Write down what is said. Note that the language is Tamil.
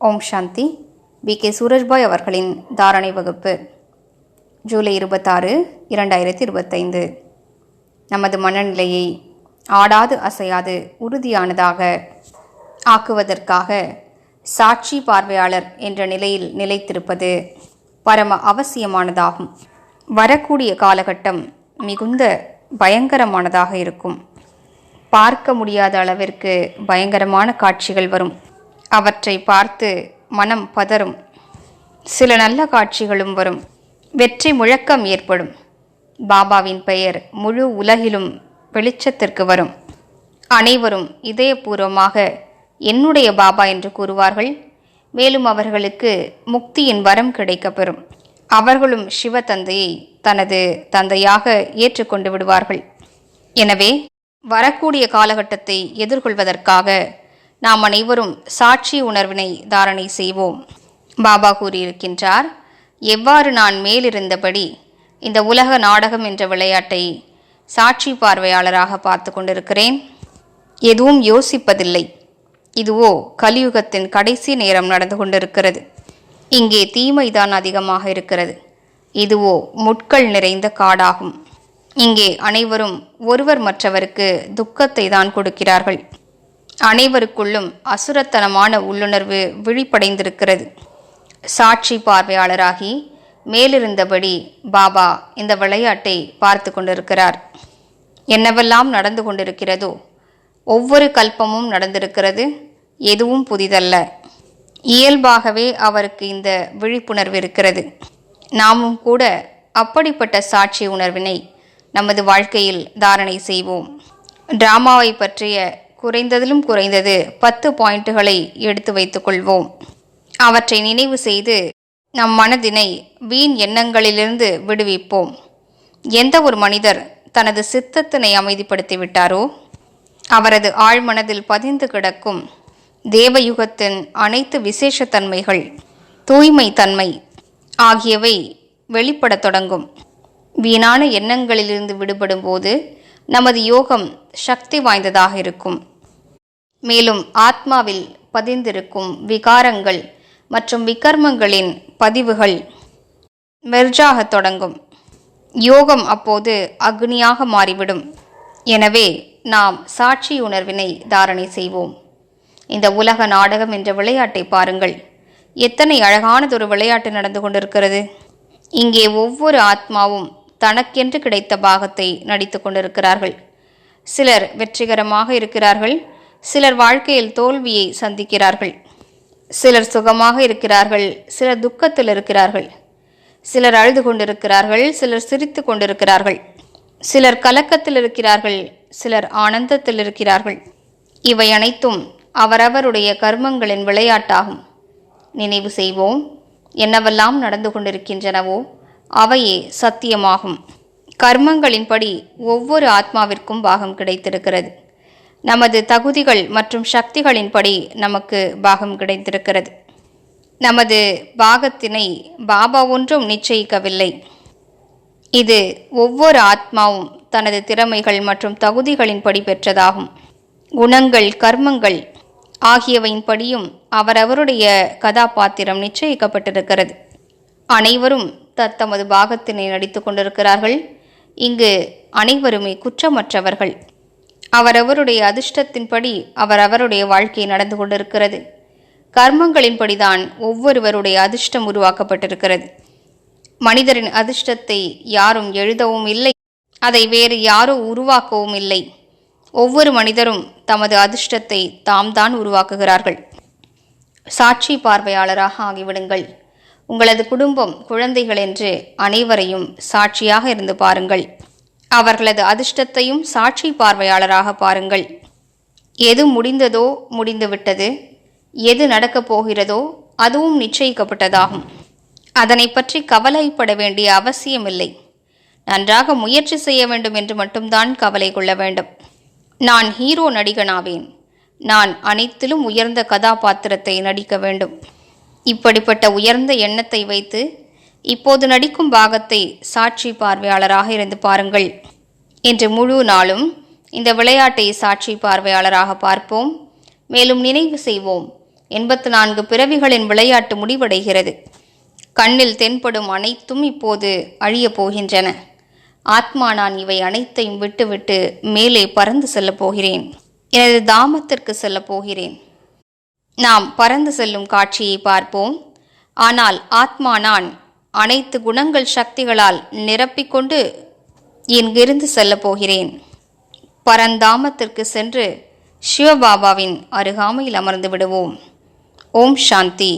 Om Shanti. We. K. Surajbhai அவர்களின் தாரணை வகுப்பு. ஜூலை இருபத்தாறு இரண்டாயிரத்தி இருபத்தைந்து நமது மனநிலையை ஆடாது அசையாது உறுதியானதாக ஆக்குவதற்காக சாட்சி பார்வையாளர் என்ற நிலையில் நிலைத்திருப்பது பரம அவசியமானதாகும். வரக்கூடிய காலகட்டம் மிகுந்த பயங்கரமானதாக இருக்கும். பார்க்க முடியாத அளவிற்கு பயங்கரமான காட்சிகள் வரும். அவற்றை பார்த்து மனம் பதறும். சில நல்ல காட்சிகளும் வரும். வெற்றி முழக்கம் ஏற்படும். பாபாவின் பெயர் முழு உலகிலும் வெளிச்சத்திற்கு வரும். அனைவரும் இதயபூர்வமாக என்னுடைய பாபா என்று கூறுவார்கள். மேலும் அவர்களுக்கு முக்தியின் வரம் கிடைக்கப்பெறும். அவர்களும் சிவ தந்தையை தனது தந்தையாக ஏற்றுக்கொண்டு விடுவார்கள். எனவே வரக்கூடிய காலகட்டத்தை எதிர்கொள்வதற்காக நாம் அனைவரும் சாட்சி உணர்வினை தாரணை செய்வோம். பாபா கூறியிருக்கின்றார் எவ்வாறு நான் மேலிருந்தபடி இந்த உலக நாடகம் என்ற விளையாட்டை சாட்சி பார்வையாளராக பார்த்து கொண்டிருக்கிறேன்? எதுவும் யோசிப்பதில்லை. இதுவோ கலியுகத்தின் கடைசி நேரம் நடந்து கொண்டிருக்கிறது. இங்கே தீமைதான் அதிகமாக இருக்கிறது. இதுவோ முட்கள் நிறைந்த காடாகும். இங்கே அனைவரும் ஒருவர் மற்றவருக்கு துக்கத்தை தான் கொடுக்கிறார்கள். அனைவருக்குள்ளும் அசுரத்தனமான உள்ளுணர்வு விழிப்படைந்திருக்கிறது. சாட்சி பார்வையாளராகி மேலிருந்தபடி பாபா இந்த விளையாட்டை பார்த்து கொண்டிருக்கிறார். என்னவெல்லாம் நடந்து கொண்டிருக்கிறதோ ஒவ்வொரு கல்பமும் நடந்திருக்கிறது எதுவும் புதிதல்ல. இயல்பாகவே அவருக்கு இந்த விழிப்புணர்வு இருக்கிறது. நாமும் கூட அப்படிப்பட்ட சாட்சி உணர்வினை நமது வாழ்க்கையில் தாரணை செய்வோம். டிராமாவை பற்றிய குறைந்ததிலும் குறைந்தது பத்து பாயிண்ட்டுகளை எடுத்து வைத்துக் கொள்வோம் அவற்றை நினைவு செய்து நம் மனதினை வீண் எண்ணங்களிலிருந்து விடுவிப்போம். எந்த ஒரு மனிதர் தனது சித்தத்தினை அமைதிப்படுத்தி விட்டாரோ அவரது ஆழ்மனதில் பதிந்து கிடக்கும் தேவயுகத்தின் அனைத்து விசேஷத்தன்மைகள் தூய்மை தன்மை ஆகியவை வெளிப்படத் தொடங்கும். வீணான எண்ணங்களிலிருந்து விடுபடும் போது நமது யோகம் சக்தி வாய்ந்ததாக இருக்கும். மேலும் ஆத்மாவில் பதிந்திருக்கும் விகாரங்கள் மற்றும் விகர்மங்களின் பதிவுகள் மெர்ஜாக தொடங்கும். யோகம் அப்போது அக்னியாக மாறிவிடும். எனவே நாம் சாட்சி உணர்வினை தாரணை செய்வோம். இந்த உலக நாடகம் என்ற விளையாட்டை பாருங்கள். எத்தனை அழகானதொரு விளையாட்டு நடந்து கொண்டிருக்கிறது. இங்கே ஒவ்வொரு ஆத்மாவும் தனக்கென்று கிடைத்த பாகத்தை நடித்து கொண்டிருக்கிறார்கள். சிலர் வெற்றிகரமாக இருக்கிறார்கள். சிலர் வாழ்க்கையில் தோல்வியை சந்திக்கிறார்கள். சிலர் சுகமாக இருக்கிறார்கள். சிலர் துக்கத்தில் இருக்கிறார்கள். சிலர் அழுது கொண்டிருக்கிறார்கள். சிலர் சிரித்து கொண்டிருக்கிறார்கள். சிலர் கலக்கத்தில் இருக்கிறார்கள். சிலர் ஆனந்தத்தில் இருக்கிறார்கள். இவை அனைத்தும் அவரவருடைய கர்மங்களின் விளையாட்டாகும். நினைவு செய்வோம். என்னவெல்லாம் நடந்து கொண்டிருக்கின்றனவோ அவையே சத்தியமாகும். கர்மங்களின்படி ஒவ்வொரு ஆத்மாவிற்கும் பாகம் கிடைத்திருக்கிறது. நமது தகுதிகள் மற்றும் சக்திகளின்படி நமக்கு பாகம் கிடைத்திருக்கிறது. நமது பாகத்தினை பாபா ஒன்றும் நிச்சயிக்கவில்லை. இது ஒவ்வொரு ஆத்மாவும் தனது திறமைகள் மற்றும் தகுதிகளின்படி பெற்றதாகும். குணங்கள் கர்மங்கள் ஆகியவையின்படியும் அவரவருடைய கதாபாத்திரம் நிச்சயிக்கப்பட்டிருக்கிறது. அனைவரும் தத்தமது பாகத்தினை நடித்து கொண்டிருக்கிறார்கள். இங்கு அனைவருமே குற்றமற்றவர்கள். அவரவருடைய அதிர்ஷ்டத்தின்படி அவரவருடைய வாழ்க்கை நடந்து கொண்டிருக்கிறது. கர்மங்களின்படிதான் ஒவ்வொருவருடைய அதிர்ஷ்டம் உருவாக்கப்பட்டிருக்கிறது. மனிதரின் அதிர்ஷ்டத்தை யாரும் எழுதவும் இல்லை. அதை வேறு யாரோ உருவாக்கவும் இல்லை. ஒவ்வொரு மனிதரும் தமது அதிர்ஷ்டத்தை தாம் தான் உருவாக்குகிறார்கள். சாட்சி பார்வையாளராக ஆகிவிடுங்கள். உங்களது குடும்பம் குழந்தைகள் என்று அனைவரையும் சாட்சியாக இருந்து பாருங்கள். அவர்களது அதிர்ஷ்டத்தையும் சாட்சி பார்வையாளராக பாருங்கள். எது முடிந்ததோ முடிந்துவிட்டது. எது நடக்கப் போகிறதோ அதுவும் நிச்சயிக்கப்பட்டதாகும். அதனை பற்றி கவலைப்பட வேண்டிய அவசியமில்லை. நன்றாக முயற்சி செய்ய வேண்டும் என்று மட்டும்தான் கவலை கொள்ள வேண்டும். நான் ஹீரோ நடிகனாவேன். நான் அனைத்திலும் உயர்ந்த கதாபாத்திரத்தை நடிக்க வேண்டும். இப்படிப்பட்ட உயர்ந்த எண்ணத்தை வைத்து இப்போது நடிக்கும் பாகத்தை சாட்சி பார்வையாளராக இருந்து பாருங்கள். இன்று முழு நாளும் இந்த விளையாட்டை சாட்சி பார்வையாளராக பார்ப்போம். மேலும் நினைவு செய்வோம். எண்பத்து நான்கு பிறவிகளின் விளையாட்டு முடிவடைகிறது. கண்ணில் தென்படும் அனைத்தும் இப்போது அழியப் போகின்றன. ஆத்மா நான் இவை அனைத்தையும் விட்டுவிட்டு மேலே பறந்து செல்லப் போகிறேன். எனது தாமத்திற்கு செல்லப் போகிறேன். நாம் பறந்து செல்லும் காட்சியை பார்ப்போம். ஆனால் ஆத்மா நான் அனைத்து குணங்கள் சக்திகளால் நிரப்பிக்கொண்டு இங்கிருந்து செல்லப் போகிறேன். பரந்தாமத்திற்கு சென்று சிவபாபாவின் அருகாமையில் அமர்ந்து விடுவோம். ஓம் சாந்தி.